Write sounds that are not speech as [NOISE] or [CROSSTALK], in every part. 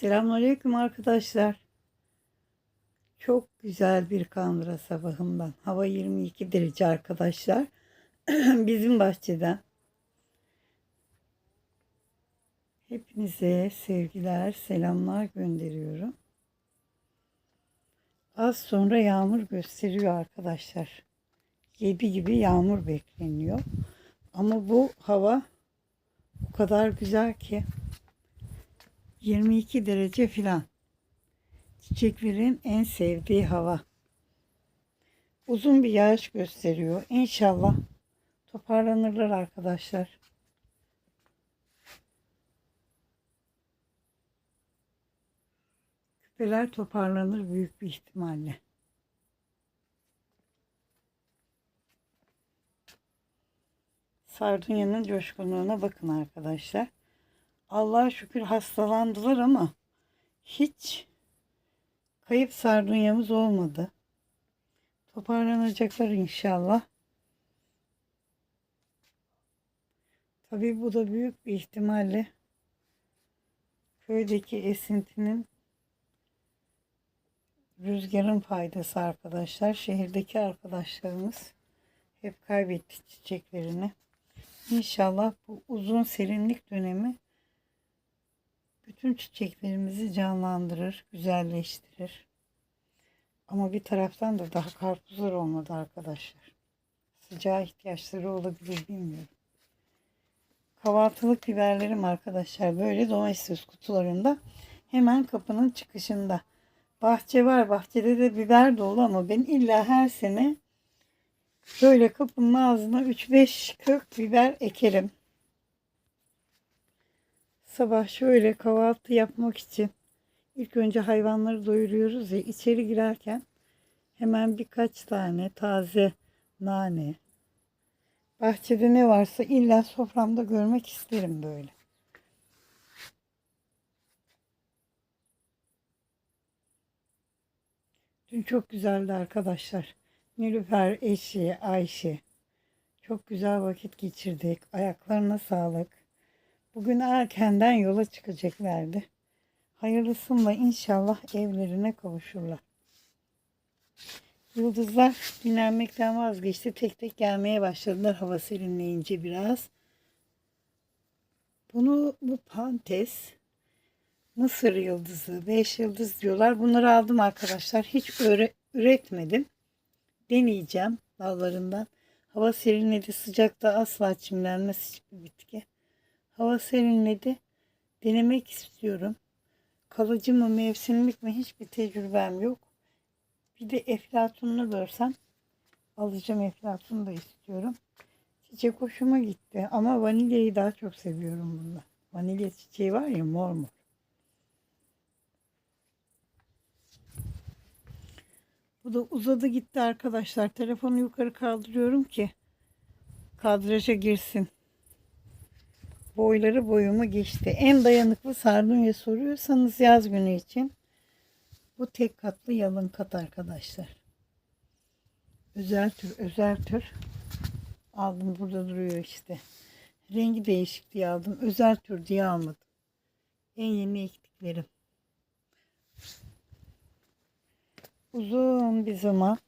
Selamünaleyküm arkadaşlar. Çok güzel bir kandıra sabahından. Hava 22 derece arkadaşlar. [CLEARS THROAT] Bizim bahçeden. Hepinize sevgiler, selamlar gönderiyorum. Az sonra yağmur gösteriyor arkadaşlar. 7 gibi yağmur bekleniyor. Ama bu hava o kadar güzel ki 22 derece filan. Çiçeklerin en sevdiği hava. Uzun bir yağış gösteriyor. İnşallah toparlanırlar arkadaşlar. Küpeler toparlanır büyük bir ihtimalle. Sardunya'nın coşkunluğuna bakın arkadaşlar. Allah'a şükür hastalandılar ama hiç kayıp sardunyamız olmadı. Toparlanacaklar inşallah. Tabii bu da büyük bir ihtimalle köydeki esintinin rüzgarın faydası arkadaşlar. Şehirdeki arkadaşlarımız hep kaybetti çiçeklerini. İnşallah bu uzun serinlik dönemi bütün çiçeklerimizi canlandırır, güzelleştirir. Ama bir taraftan da daha karpuzlar olmadı arkadaşlar. Sıcağa ihtiyaçları olabilir bilmiyorum. Kahvaltılık biberlerim arkadaşlar böyle domates kutularında hemen kapının çıkışında. Bahçe var bahçede de biber dolu ama ben illa her sene böyle kapının ağzına 3-5 kök biber ekerim. Sabah şöyle kahvaltı yapmak için ilk önce hayvanları doyuruyoruz ya içeri girerken hemen birkaç tane taze nane bahçede ne varsa illa soframda görmek isterim böyle. Dün çok güzeldi arkadaşlar. Nilüfer, eşi, Ayşe. Çok güzel vakit geçirdik. Ayaklarına sağlık. Bugün erkenden yola çıkacaklardı. Hayırlısıyla inşallah evlerine kavuşurlar. Yıldızlar dinlenmekten vazgeçti. Tek tek gelmeye başladılar hava serinleyince biraz. Bunu bu pantes Mısır yıldızı, beş yıldız diyorlar. Bunları aldım arkadaşlar. Hiç öre, üretmedim. Deneyeceğim dallarından. Hava serinledi. Sıcakta asla çimlenmez hiçbir bitki. Hava serinledi. Denemek istiyorum. Kalıcı mı mevsimlik mi hiçbir tecrübem yok. Bir de eflatununu görsem alacağım eflatunu da istiyorum. Çiçek hoşuma gitti ama vanilyayı daha çok seviyorum bunda. Vanilya çiçeği var ya mor mor. Bu da uzadı gitti arkadaşlar. Telefonu yukarı kaldırıyorum ki kadraja girsin. Boyları boyumu geçti. En dayanıklı sardunya soruyorsanız yaz günü için bu tek katlı yalın kat arkadaşlar. Özel tür, özel tür. Aldım burada duruyor işte. Rengi değişik diye aldım. Özel tür diye almadım. En yeni ektiklerim. Uzun bir zaman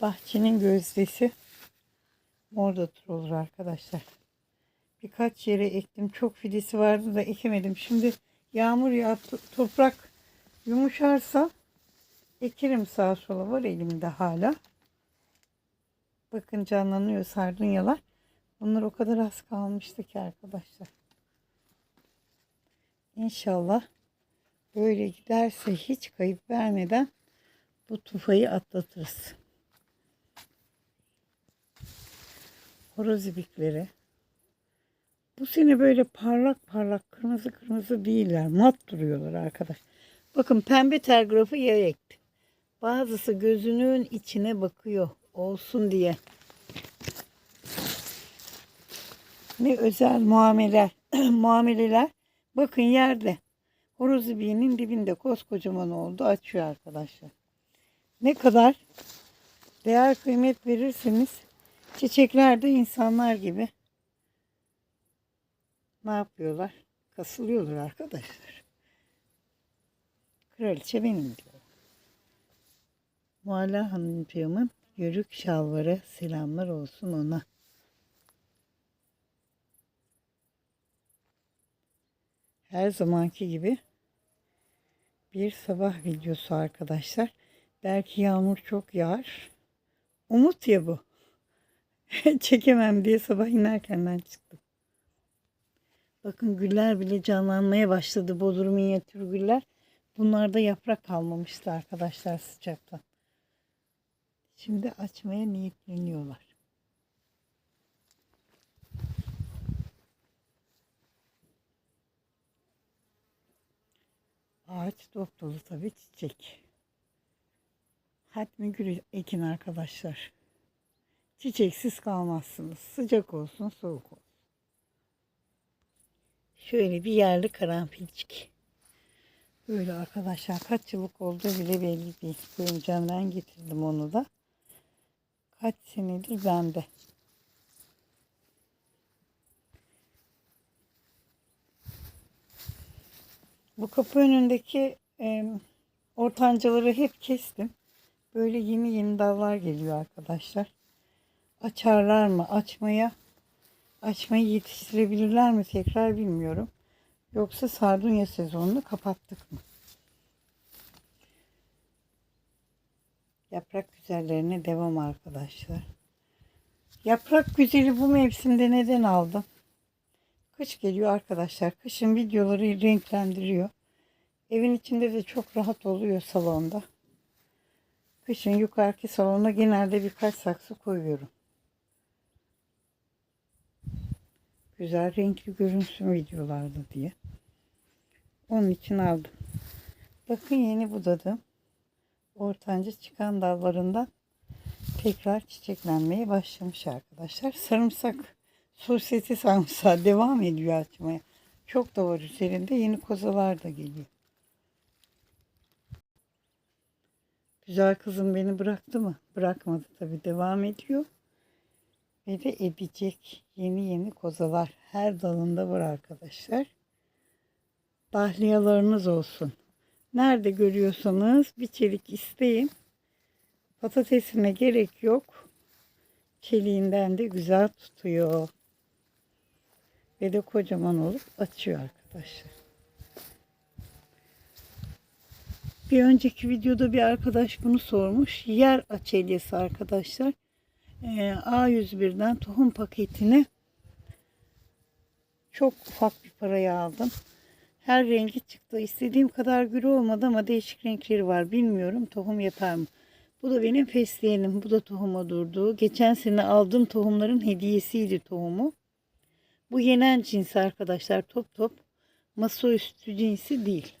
bahçenin gözdesi orada olur arkadaşlar. Birkaç yere ektim. Çok fidesi vardı da ekemedim. Şimdi yağmur yağıp toprak yumuşarsa ekerim sağa sola var elimde hala. Bakın canlanıyor sardunyalar. Bunlar o kadar az kalmıştı ki arkadaşlar. İnşallah böyle giderse hiç kayıp vermeden bu tufayı atlatırız. Horoz ibikleri. Bu sene böyle parlak parlak kırmızı kırmızı değiller. Mat duruyorlar arkadaş. Bakın pembe telgrafı yer ekti. Bazısı gözünün içine bakıyor olsun diye. Ne özel muameleler, [CLEARS THROAT] muameleler. Bakın yerde. Horoz ibiğinin dibinde koskocaman oldu. Açıyor arkadaşlar. Ne kadar değer kıymet verirseniz çiçekler de insanlar gibi ne yapıyorlar? Kasılıyorlar arkadaşlar. Kraliçe benim diyor. Mualla Hanımcığımın yörük şalvarı selamlar olsun ona. Her zamanki gibi bir sabah videosu arkadaşlar. Belki yağmur çok yağar. Umut ya bu. [LAUGHS] Çekemem diye sabah inerkenden çıktım. Bakın güller bile canlanmaya başladı. Bodrum minyatür güller. Bunlarda yaprak kalmamıştı arkadaşlar sıcaktan. Şimdi açmaya niyetleniyorlar. Ağaç dop dolu tabii çiçek. Hatmi gül ekin arkadaşlar. Çiçeksiz kalmazsınız. Sıcak olsun, soğuk olsun. Şöyle bir yerli karanfilcik. Böyle arkadaşlar kaç yıllık olduğu bile belli değil. Görümcemden getirdim onu da. Kaç senedir bende. Bu kapı önündeki e, ortancaları hep kestim. Böyle yeni yeni dallar geliyor arkadaşlar. Açarlar mı? Açmaya açmayı yetiştirebilirler mi tekrar bilmiyorum. Yoksa sardunya sezonunu kapattık mı? Yaprak güzellerine devam arkadaşlar. Yaprak güzeli bu mevsimde neden aldım? Kış geliyor arkadaşlar. Kışın videoları renklendiriyor. Evin içinde de çok rahat oluyor salonda. Kışın yukarıki salona genelde birkaç saksı koyuyorum. Güzel renkli görünsün videolarda diye. Onun için aldım. Bakın yeni budadım. Ortanca çıkan dallarından tekrar çiçeklenmeye başlamış arkadaşlar. Sarımsak sosyete sarımsağı devam ediyor açmaya. Çok da var üzerinde. Yeni kozalar da geliyor. Güzel kızım beni bıraktı mı? Bırakmadı tabii. Devam ediyor. Ve de edecek yeni yeni kozalar. Her dalında var arkadaşlar. Dahliyalarınız olsun. Nerede görüyorsanız bir çelik isteyin. Patatesine gerek yok. Çeliğinden de güzel tutuyor. Ve de kocaman olup açıyor arkadaşlar. Bir önceki videoda bir arkadaş bunu sormuş. Yer açelyesi arkadaşlar. Ee, A101'den tohum paketini çok ufak bir paraya aldım. Her rengi çıktı. İstediğim kadar gürü olmadı ama değişik renkleri var. Bilmiyorum tohum yapar mı? Bu da benim fesleğenim. Bu da tohuma durdu. Geçen sene aldığım tohumların hediyesiydi tohumu. Bu yenen cinsi arkadaşlar. Top top. Masaüstü cinsi değil.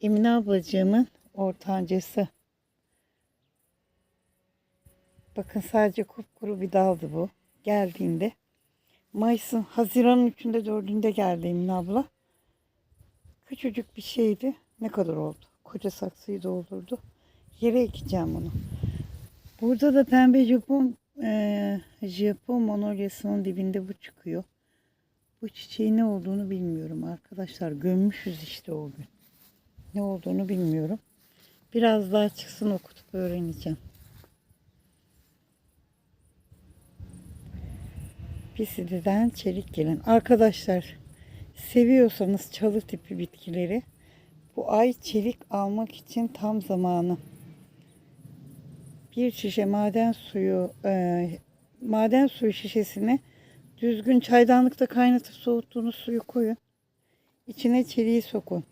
Emine ablacığımın ortancası. Bakın sadece kupkuru bir daldı bu. Geldiğinde. Mayıs'ın, Haziran'ın 3'ünde 4'ünde geldi Emine abla. Küçücük bir şeydi. Ne kadar oldu? Koca saksıyı doldurdu. Yere ekeceğim onu. Burada da pembe Japon e, Japon manolyasının dibinde bu çıkıyor. Bu çiçeğin ne olduğunu bilmiyorum arkadaşlar. Gömmüşüz işte o gün. Ne olduğunu bilmiyorum. Biraz daha çıksın okutup öğreneceğim. Pisididen çelik gelin. Arkadaşlar seviyorsanız çalı tipi bitkileri bu ay çelik almak için tam zamanı. Bir şişe maden suyu e, maden suyu şişesine düzgün çaydanlıkta kaynatıp soğuttuğunuz suyu koyun. İçine çeliği sokun.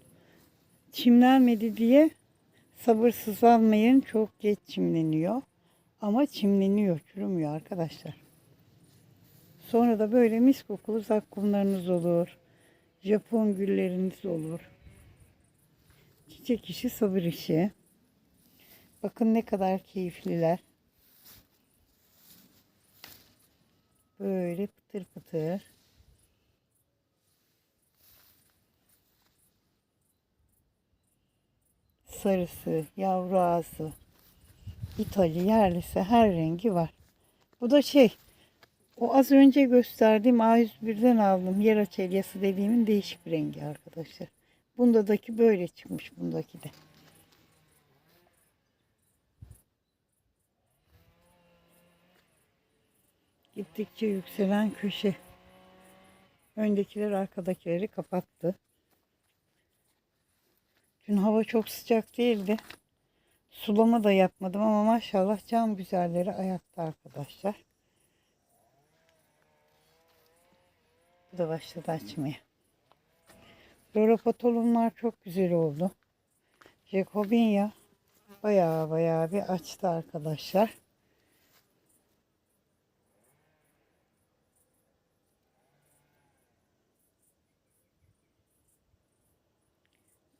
Çimlenmedi diye sabırsızlanmayın. Çok geç çimleniyor. Ama çimleniyor, çürümüyor arkadaşlar. Sonra da böyle mis kokulu zakkumlarınız olur. Japon gülleriniz olur. Çiçek işi sabır işi. Bakın ne kadar keyifliler. Böyle pıtır pıtır. Sarısı, yavru ağzı, İtalya yerlisi her rengi var. Bu da şey O az önce gösterdiğim A101'den aldım. Yer açelyası dediğimin değişik bir rengi arkadaşlar. Bundaki böyle çıkmış bundaki de. Gittikçe yükselen köşe. Öndekiler arkadakileri kapattı. Dün hava çok sıcak değildi. Sulama da yapmadım ama maşallah cam güzelleri ayakta arkadaşlar. Da başladı açmaya. Loropatolonlar çok güzel oldu. Jacobinia bayağı bayağı bir açtı arkadaşlar.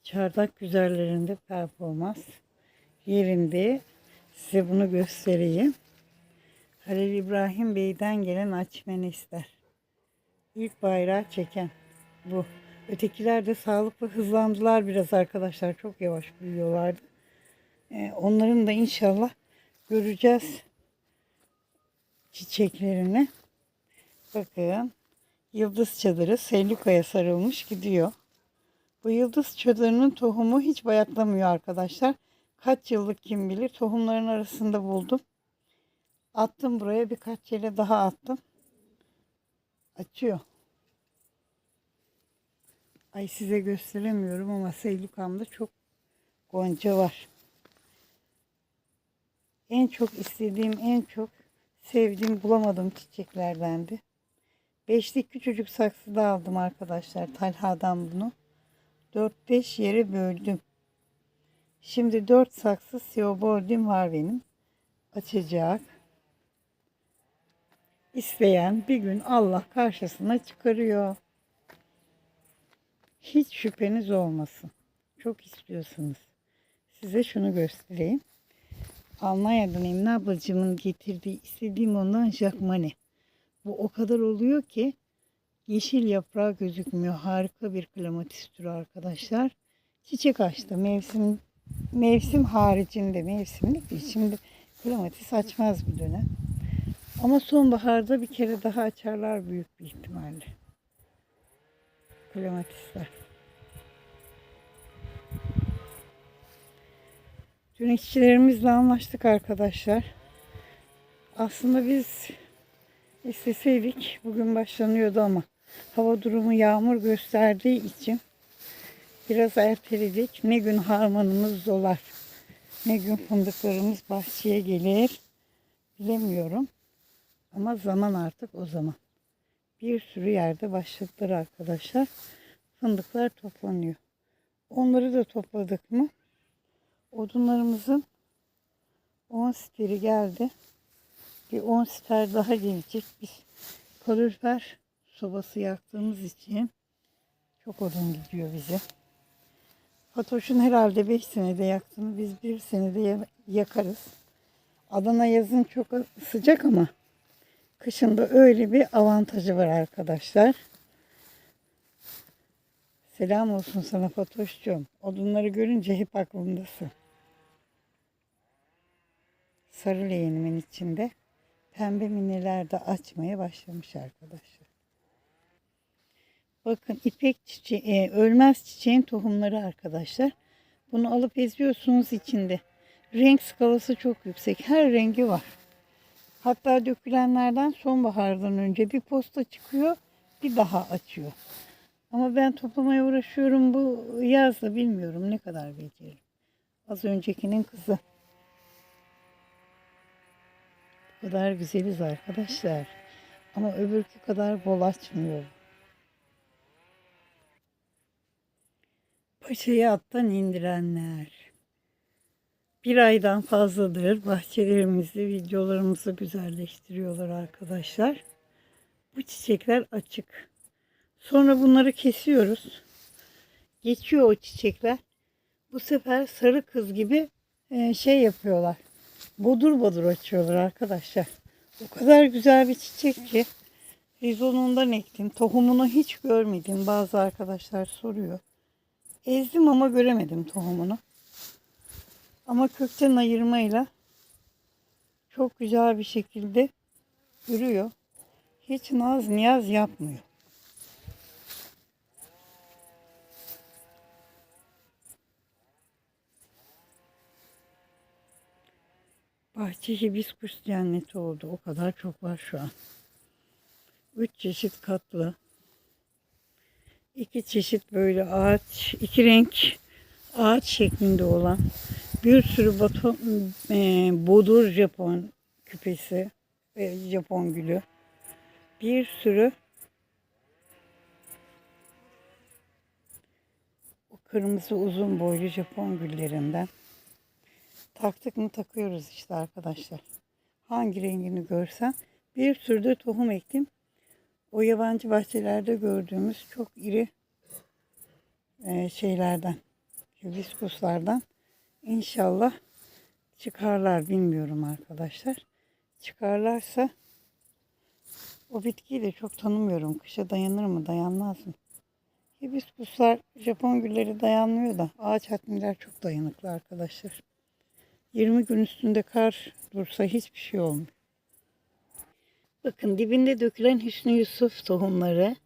Çardak güzellerinde performans yerinde. Size bunu göstereyim. Halil İbrahim Bey'den gelen açmeni ister. İlk bayrağı çeken bu. Ötekiler de sağlıklı hızlandılar biraz arkadaşlar. Çok yavaş büyüyorlardı. Ee, onların da inşallah göreceğiz çiçeklerini. Bakın yıldız çadırı Seyluka'ya sarılmış gidiyor. Bu yıldız çadırının tohumu hiç bayatlamıyor arkadaşlar. Kaç yıllık kim bilir tohumların arasında buldum. Attım buraya birkaç yere daha attım. Açıyor. Ay size gösteremiyorum ama Seylukam'da çok gonca var. En çok istediğim, en çok sevdiğim, bulamadığım çiçeklerdendi. Beşlik küçücük saksıda aldım arkadaşlar. Talha'dan bunu. 4-5 yere böldüm. Şimdi 4 saksı siyobordim var benim. Açacak. İsteyen bir gün Allah karşısına çıkarıyor. Hiç şüpheniz olmasın. Çok istiyorsunuz. Size şunu göstereyim. Almanya'dan Emine ablacığımın getirdiği istediğim ondan jakmani. Bu o kadar oluyor ki yeşil yaprağı gözükmüyor. Harika bir klematis türü arkadaşlar. Çiçek açtı. Mevsim mevsim haricinde mevsimlik değil. Şimdi klematis açmaz bir dönem. Ama sonbaharda bir kere daha açarlar büyük bir ihtimalle. Klematisler. Dün işçilerimizle anlaştık arkadaşlar. Aslında biz isteseydik bugün başlanıyordu ama hava durumu yağmur gösterdiği için biraz erteledik. Ne gün harmanımız dolar. Ne gün fındıklarımız bahçeye gelir. Bilemiyorum. Ama zaman artık o zaman. Bir sürü yerde başladılar arkadaşlar. Fındıklar toplanıyor. Onları da topladık mı? Odunlarımızın 10 steri geldi. Bir 10 ster daha gelecek. Biz kalorifer sobası yaktığımız için çok odun gidiyor bize. Fatoş'un herhalde 5 senede yaktığını biz bir senede yakarız. Adana yazın çok sıcak ama kışında öyle bir avantajı var arkadaşlar. Selam olsun sana Fatoş'cum. Odunları görünce hep aklımdasın. Sarı leğenimin içinde pembe mineler de açmaya başlamış arkadaşlar. Bakın ipek çiçeği, e, ölmez çiçeğin tohumları arkadaşlar. Bunu alıp eziyorsunuz içinde. Renk skalası çok yüksek. Her rengi var. Hatta dökülenlerden sonbahardan önce bir posta çıkıyor, bir daha açıyor. Ama ben toplamaya uğraşıyorum bu yazda bilmiyorum ne kadar beceririm. Az öncekinin kızı. Bu kadar güzeliz arkadaşlar. Ama öbürkü kadar bol açmıyor. Paşayı attan indirenler. Bir aydan fazladır bahçelerimizde videolarımızı güzelleştiriyorlar arkadaşlar. Bu çiçekler açık. Sonra bunları kesiyoruz. Geçiyor o çiçekler. Bu sefer sarı kız gibi e, şey yapıyorlar. Bodur bodur açıyorlar arkadaşlar. O kadar güzel bir çiçek ki. Rizonundan ektim. Tohumunu hiç görmedim. Bazı arkadaşlar soruyor. Ezdim ama göremedim tohumunu. Ama kökten ayırmayla çok güzel bir şekilde yürüyor. Hiç naz niyaz yapmıyor. Bahçe hibiskus cenneti oldu. O kadar çok var şu an. Üç çeşit katlı. iki çeşit böyle ağaç, iki renk ağaç şeklinde olan bir sürü baton, e, bodur Japon küpesi ve Japon gülü. Bir sürü o kırmızı uzun boylu Japon güllerinden taktık mı takıyoruz işte arkadaşlar. Hangi rengini görsen bir sürü de tohum ektim. O yabancı bahçelerde gördüğümüz çok iri e, şeylerden, hibiskuslardan inşallah çıkarlar bilmiyorum arkadaşlar. Çıkarlarsa o bitkiyi de çok tanımıyorum. Kışa dayanır mı dayanmaz mı? Hibiskuslar Japon gülleri dayanmıyor da ağaç hatmiler çok dayanıklı arkadaşlar. 20 gün üstünde kar dursa hiçbir şey olmuyor. Bakın dibinde dökülen Hüsnü Yusuf tohumları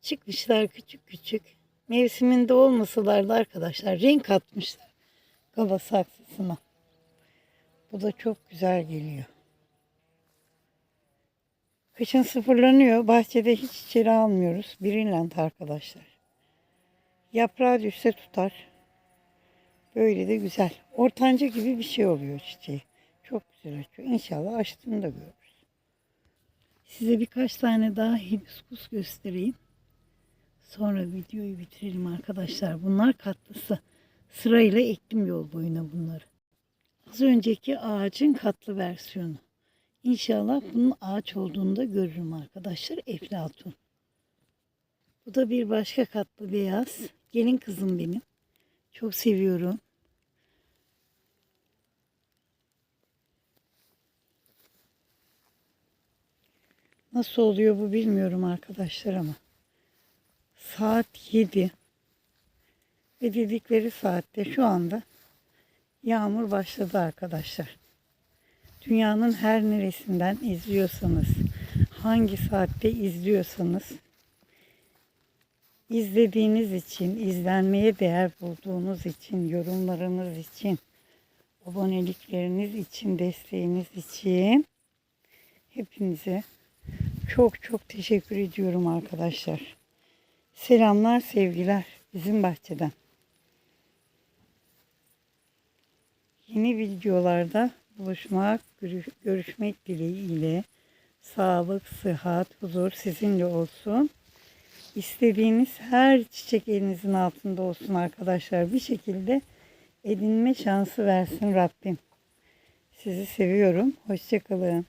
çıkmışlar küçük küçük. Mevsiminde olmasalar da arkadaşlar renk katmışlar kaba saksısına. Bu da çok güzel geliyor. Kışın sıfırlanıyor. Bahçede hiç içeri almıyoruz. Greenland arkadaşlar. Yaprağı düşse tutar. Böyle de güzel. Ortanca gibi bir şey oluyor çiçeği. Çok güzel açıyor. İnşallah açtığını da görürüz. Size birkaç tane daha hibiskus göstereyim. Sonra videoyu bitirelim arkadaşlar. Bunlar katlısı. Sırayla ektim yol boyuna bunları. Az önceki ağacın katlı versiyonu. İnşallah bunun ağaç olduğunu da görürüm arkadaşlar. Eflatun. Bu da bir başka katlı beyaz. Gelin kızım benim. Çok seviyorum. Nasıl oluyor bu bilmiyorum arkadaşlar ama. Saat 7 ve dedikleri saatte şu anda yağmur başladı arkadaşlar. Dünyanın her neresinden izliyorsanız, hangi saatte izliyorsanız izlediğiniz için, izlenmeye değer bulduğunuz için, yorumlarınız için, abonelikleriniz için, desteğiniz için hepinize çok çok teşekkür ediyorum arkadaşlar. Selamlar, sevgiler bizim bahçeden. Yeni videolarda buluşmak, görüşmek dileğiyle sağlık, sıhhat, huzur sizinle olsun. İstediğiniz her çiçek elinizin altında olsun arkadaşlar. Bir şekilde edinme şansı versin Rabbim. Sizi seviyorum. Hoşçakalın.